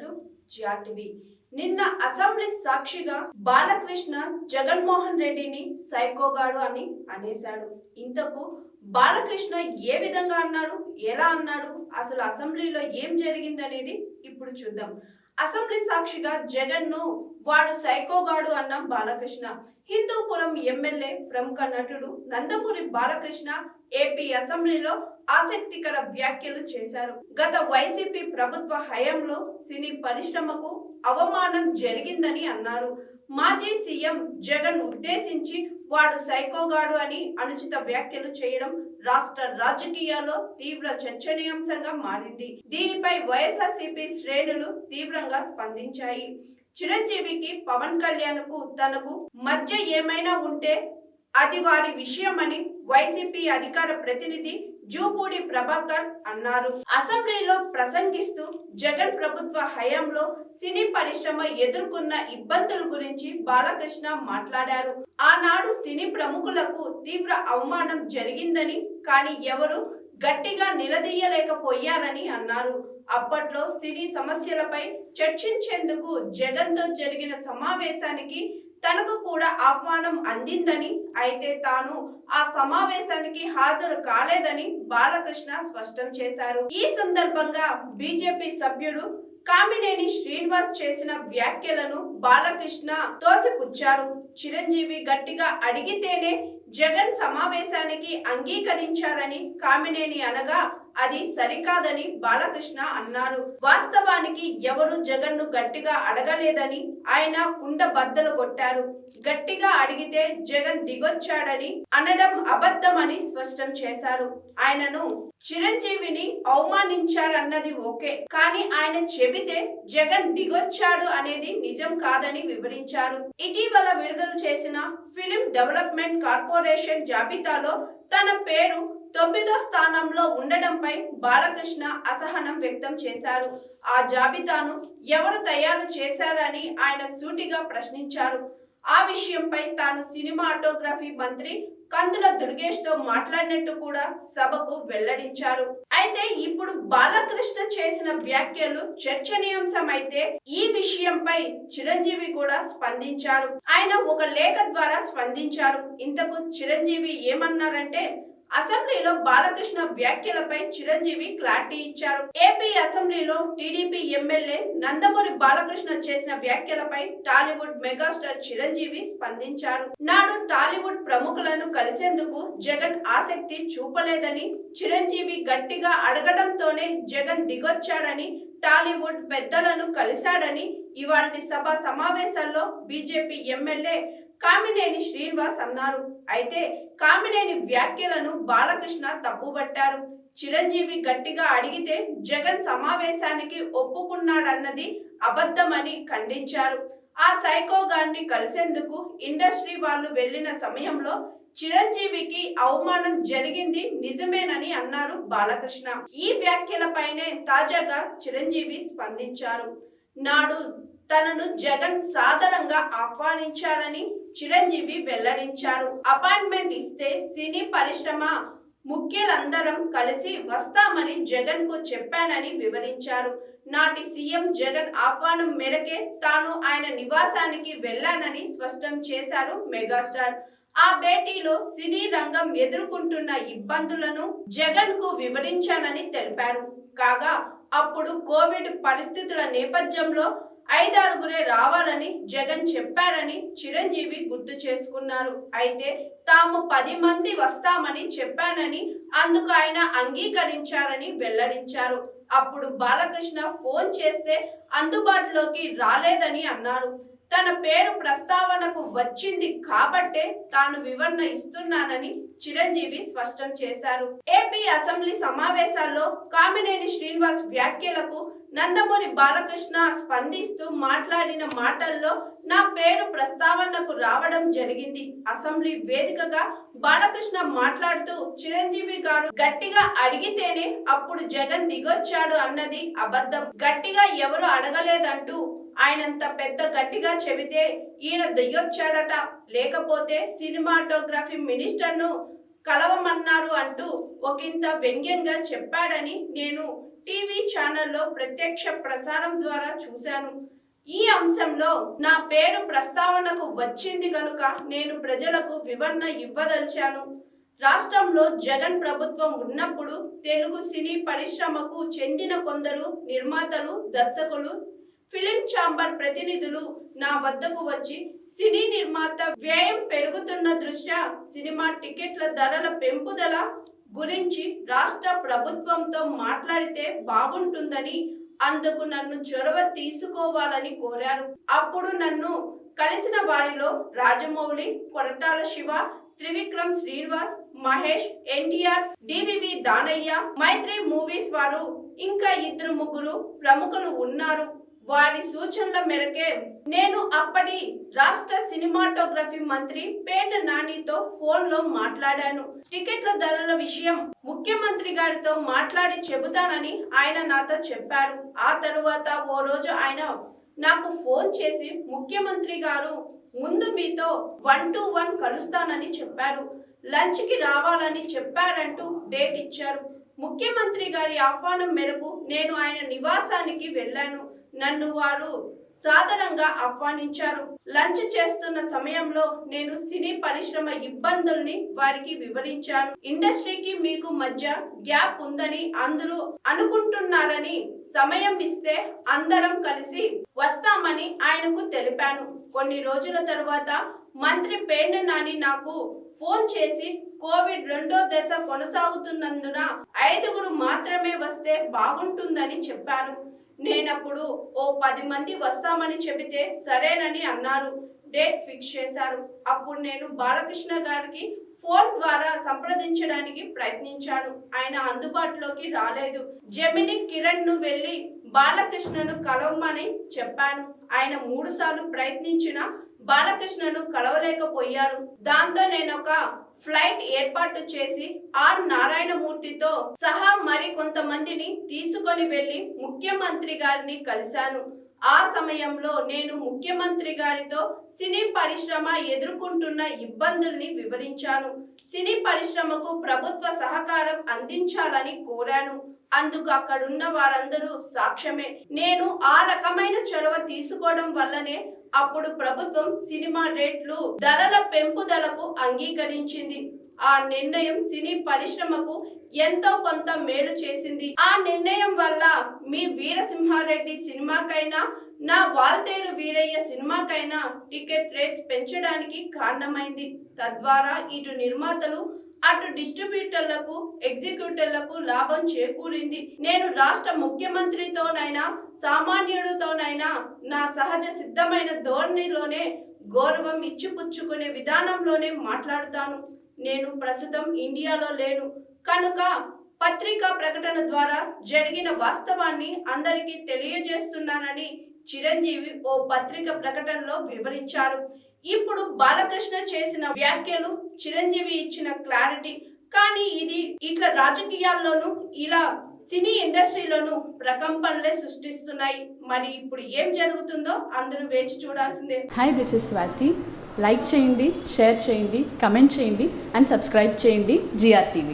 To GRTV. నిన్న assembly సాక్షిగా బాలకృష్ణ జగన్మోహన్ రెడ్డిని సైకోగాడు అని అనేశాడు. ఇంతకు బాలకృష్ణ ఏ విధంగా అన్నాడు? ఎలా అన్నాడు? అసలు అసెంబ్లీలో ఏం జరిగిందనేది ఇప్పుడు చూద్దాం. అసెంబ్లీ సాక్షిగా జగన్ను వాడు సైకోగాడు అన్న బాలకృష్ణ. హిందూపురం ఎమ్మెల్యే ప్రముఖ నటుడు నందమూరి బాలకృష్ణ ఏపీ అసెంబ్లీలో ఆసక్తికర వ్యాఖ్యలు చేశారు. గత వైసీపీ ప్రభుత్వ హయాంలో సినీ పరిశ్రమకు అవమానం జరిగిందని అన్నారు. మాజీ సీఎం జగన్ ఉద్దేశించి వాడు సైకోగాడు అని అనుచిత వ్యాఖ్యలు చేయడం రాష్ట్ర రాజకీయాల్లో తీవ్ర చర్చనీయాంశంగా మారింది. దీనిపై వైఎస్ఆర్సీపీ శ్రేణులు తీవ్రంగా స్పందించాయి. చిరంజీవికి పవన్ కళ్యాణ్కు తనకు మధ్య ఏమైనా ఉంటే అది వారి విషయమని వైసీపీ అధికార ప్రతినిధి జూపూడి ప్రభాకర్ అన్నారు. అసెంబ్లీలో ప్రసంగిస్తూ జగన్ ప్రభుత్వ హయాంలో సినీ పరిశ్రమ ఎదుర్కొన్న ఇబ్బందుల గురించి బాలకృష్ణ మాట్లాడారు. ఆనాడు సినీ ప్రముఖులకు తీవ్ర అవమానం జరిగిందని కానీ ఎవరు గట్టిగా నిలదీయలేకపోయారని అన్నారు. అప్పట్లో సినీ సమస్యలపై చర్చించేందుకు జగన్తో జరిగిన సమావేశానికి తనకు కూడా ఆహ్వానం అందిందని అయితే తాను ఆ సమావేశానికి హాజరు కాలేదని బాలకృష్ణ స్పష్టం చేశారు. ఈ సందర్భంగా బీజేపీ సభ్యుడు కామినేని శ్రీనివాస్ చేసిన వ్యాఖ్యలను బాలకృష్ణ తోసిపుచ్చారు. చిరంజీవి గట్టిగా అడిగితేనే జగన్ సమావేశానికి అంగీకరించారని కామినేని అనగా అది సరికాదని బాలకృష్ణ అన్నారు. వాస్తవానికి ఎవరు జగన్ను గట్టిగా అడగలేదని ఆయన కుండ బద్దలు కొట్టారు. గట్టిగా అడిగితే జగన్ దిగొచ్చాడని అనడం అబద్ధమని స్పష్టం చేశారు. ఆయనను చిరంజీవిని అవమానించారన్నది ఓకే. కానీ ఆయన చెబితే జగన్ దిగొచ్చాడు అనేది నిజం కాదని వివరించారు. ఇటీవల విడుదల చేసిన ఫిలిం డెవలప్మెంట్ కార్పొరేషన్ జాబితాలో తన పేరు తొమ్మిదో స్థానంలో ఉండడంపై బాలకృష్ణ అసహనం వ్యక్తం చేశారు. ఆ జాబితాను ఎవరు తయారు చేశారని ఆయన సూటిగా ప్రశ్నించారు. ఆ విషయంపై తాను సినిమాటోగ్రఫీ మంత్రి కందుల దుర్గేష్తో మాట్లాడినట్టు కూడా సభకు వెల్లడించారు. అయితే ఇప్పుడు బాలకృష్ణ చేసిన వ్యాఖ్యలు చర్చనీయాంశమైతే ఈ విషయంపై చిరంజీవి కూడా స్పందించారు. ఆయన ఒక లేఖ ద్వారా స్పందించారు. ఇంతకు చిరంజీవి ఏమన్నారంటే అసెంబ్లీలో బాలకృష్ణ వ్యాఖ్యలపై చిరంజీవి క్లారిటీ ఇచ్చారు. ఏపీ అసెంబ్లీలో టీడీపీ ఎమ్మెల్యే నందమూరి బాలకృష్ణ చేసిన వ్యాఖ్యలపై టాలీవుడ్ మెగాస్టార్ చిరంజీవి స్పందించారు. నాడు టాలీవుడ్ ప్రముఖులను కలిసేందుకు జగన్ ఆసక్తి చూపలేదని చిరంజీవి గట్టిగా అడగడంతోనే జగన్ దిగొచ్చాడని టాలీవుడ్ పెద్దలను కలిశాడని ఇవాల్టి సభ సమావేశాల్లో బీజేపీ ఎమ్మెల్యే కామినేని శ్రీనివాస్ అన్నారు. అయితే కామినేని వ్యాఖ్యలను బాలకృష్ణ తప్పుబట్టారు. చిరంజీవి గట్టిగా అడిగితే జగన్ సమావేశానికి ఒప్పుకున్నాడన్నది అబద్ధమని ఖండించారు. ఆ సైకోగాన్ని కలిసేందుకు ఇండస్ట్రీ వాళ్ళు వెళ్ళిన సమయంలో చిరంజీవికి అవమానం జరిగింది నిజమేనని అన్నారు బాలకృష్ణ. ఈ వ్యాఖ్యలపైనే తాజాగా చిరంజీవి స్పందించారు. నాడు తనను జగన్ సాధారణంగా ఆహ్వానించారని చిరంజీవి వెల్లడించారు. అపాయింట్మెంట్ ఇస్తే సినీ పరిశ్రమ ముఖ్యులందరం కలిసి వస్తామని జగన్కు చెప్పానని వివరించారు. నాటి సీఎం జగన్ ఆహ్వానం మేరకే తాను ఆయన నివాసానికి వెళ్ళానని స్పష్టం చేశారు మెగాస్టార్. ఆ భేటీలో సినీ రంగం ఎదుర్కొంటున్న ఇబ్బందులను జగన్కు వివరించానని తెలిపారు. కాగా అప్పుడు కోవిడ్ పరిస్థితుల నేపథ్యంలో ఐదారుగురే రావాలని జగన్ చెప్పారని చిరంజీవి గుర్తు చేసుకున్నారు. అయితే తాము పది మంది వస్తామని చెప్పానని అందుకు ఆయన అంగీకరించారని వెల్లడించారు. అప్పుడు బాలకృష్ణ ఫోన్ చేస్తే అందుబాటులోకి రాలేదని అన్నారు. తన పేరు ప్రస్తావనకు వచ్చింది కాబట్టే తాను వివరణ ఇస్తున్నానని చిరంజీవి స్పష్టం చేశారు. ఏపీ అసెంబ్లీ సమావేశాల్లో కామినేని శ్రీనివాస్ వ్యాఖ్యలకు నందమూరి బాలకృష్ణ స్పందిస్తూ మాట్లాడిన మాటల్లో నా పేరు ప్రస్తావనకు రావడం జరిగింది. అసెంబ్లీ వేదికగా బాలకృష్ణ మాట్లాడుతూ చిరంజీవి గారు గట్టిగా అడిగితేనే అప్పుడు జగన్ దిగొచ్చాడు అన్నది అబద్ధం. గట్టిగా ఎవరు అడగలేదంటూ ఆయనంత పెద్ద గట్టిగా చెబితే ఈయన దిగొచ్చాడట లేకపోతే సినిమాటోగ్రఫీ మినిస్టర్ను కలవమన్నారు అంటూ ఒకంత వ్యంగ్యంగా చెప్పాడని నేను టీవీ ఛానల్లో ప్రత్యక్ష ప్రసారం ద్వారా చూశాను. ఈ అంశంలో నా పేరు ప్రస్తావనకు వచ్చింది కనుక నేను ప్రజలకు వివరణ ఇవ్వదలిచాను. రాష్ట్రంలో జగన్ ప్రభుత్వం ఉన్నప్పుడు తెలుగు సినీ పరిశ్రమకు చెందిన కొందరు నిర్మాతలు దర్శకులు ఫిలిం ఛాంబర్ ప్రతినిధులు నా వద్దకు వచ్చి సినీ నిర్మాత వ్యయం పెరుగుతున్న దృష్ట్యా సినిమా టికెట్ల ధరల పెంపుదల గురించి రాష్ట్ర ప్రభుత్వంతో మాట్లాడితే బాగుంటుందని అందుకు నన్ను చొరవ తీసుకోవాలని కోరారు. అప్పుడు నన్ను కలిసిన వారిలో Rajamouli Koratala Siva Trivikram Srinivas Mahesh NTR DVV Danayya Mythri Movies వారు ఇంకా ఇద్దరు ముగ్గురు ప్రముఖులు ఉన్నారు. వారి సూచనల మేరకే నేను అప్పటి రాష్ట్ర సినిమాటోగ్రఫీ మంత్రి పేట నానితో ఫోన్లో మాట్లాడాను. టికెట్ల ధరల విషయం ముఖ్యమంత్రి గారితో మాట్లాడి చెబుతానని ఆయన నాతో చెప్పారు. ఆ తరువాత ఓ రోజు ఆయన నాకు ఫోన్ చేసి ముఖ్యమంత్రి గారు ముందు మీతో వన్ టు వన్ కలుస్తానని చెప్పారు. లంచ్కి రావాలని చెప్పారంటూ డేట్ ఇచ్చారు. ముఖ్యమంత్రి గారి ఆహ్వానం మేరకు నేను ఆయన నివాసానికి వెళ్ళాను. నన్ను వారు సాధారణంగా ఆహ్వానించారు. లంచ్ చేస్తున్న సమయంలో నేను సినీ పరిశ్రమ ఇబ్బందుల్ని వారికి వివరించాను. ఇండస్ట్రీకి మీకు మధ్య గ్యాప్ ఉందని అందరూ అనుకుంటున్నారని సమయం ఇస్తే అందరం కలిసి వస్తామని ఆయనకు తెలిపాను. కొన్ని రోజుల తర్వాత మంత్రి పేండ నాని నాకు ఫోన్ చేసి కోవిడ్ రెండో దశ కొనసాగుతున్నందున ఐదుగురు మాత్రమే వస్తే బాగుంటుందని చెప్పారు. నేనప్పుడు ఓ పది మంది వస్తామని చెబితే సరేనని అన్నారు. డేట్ ఫిక్స్ చేశారు. అప్పుడు నేను బాలకృష్ణ గారికి ఫోన్ ద్వారా సంప్రదించడానికి ప్రయత్నించాను. ఆయన అందుబాటులోకి రాలేదు. జమిని కిరణ్ను వెళ్ళి బాలకృష్ణను కలవమని చెప్పాను. ఆయన మూడు సార్లు ప్రయత్నించిన బాలకృష్ణను కలవలేకపోయారు. దాంతో నేను ఒక ఫ్లైట్ ఏర్పాటు చేసి ఆర్ నారాయణమూర్తితో సహా మరి కొంతమందిని తీసుకొని వెళ్ళి ముఖ్యమంత్రి గారిని కలిశాను. ఆ సమయంలో నేను ముఖ్యమంత్రి గారితో సినీ పరిశ్రమ ఎదుర్కొంటున్న ఇబ్బందుల్ని వివరించాను. సినీ పరిశ్రమకు ప్రభుత్వ సహకారం అందించాలని కోరాను. అందుకు అక్కడున్న వారందరూ సాక్ష్యమే. నేను ఆ రకమైన చొరవ తీసుకోవడం వల్లనే అప్పుడు ప్రభుత్వం సినిమా రేట్లు ధరల పెంపుదలకు అంగీకరించింది. ఆ నిర్ణయం సినీ పరిశ్రమకు ఎంతో కొంత మేలు చేసింది. ఆ నిర్ణయం వల్ల మీ వీరసింహారెడ్డి సినిమాకైనా నా వాల్తేరు వీరయ్య సినిమాకైనా టికెట్ రేట్స్ పెంచడానికి కారణమైంది. తద్వారా ఇటు నిర్మాతలు అటు డిస్ట్రిబ్యూటర్లకు ఎగ్జిక్యూటివ్లకు లాభం చేకూరింది. నేను రాష్ట్ర ముఖ్యమంత్రితోనైనా సామాన్యుడితోనైనా నా సహజ సిద్ధమైన ధోరణిలోనే గౌరవం ఇచ్చిపుచ్చుకునే విధానంలోనే మాట్లాడుతాను. నేను ప్రస్తుతం ఇండియాలో లేను. కనుక పత్రికా ప్రకటన ద్వారా జరిగిన వాస్తవాన్ని అందరికీ తెలియజేస్తున్నానని చిరంజీవి ఓ పత్రిక ప్రకటనలో వివరించారు. ఇప్పుడు బాలకృష్ణ చేసిన వ్యాఖ్యలు చిరంజీవి ఇచ్చిన క్లారిటీ కానీ ఇది ఇట్లా రాజకీయాల్లోనూ ఇలా సినీ ఇండస్ట్రీలోనూ ప్రకంపనలే సృష్టిస్తున్నాయి. మరి ఇప్పుడు ఏం జరుగుతుందో అందరూ వేచి చూడాల్సిందే. Hi this is Swathi like చేయండి షేర్ చేయండి కమెంట్ చేయండి అండ్ సబ్స్క్రైబ్ చేయండి జిఆర్ టీవీ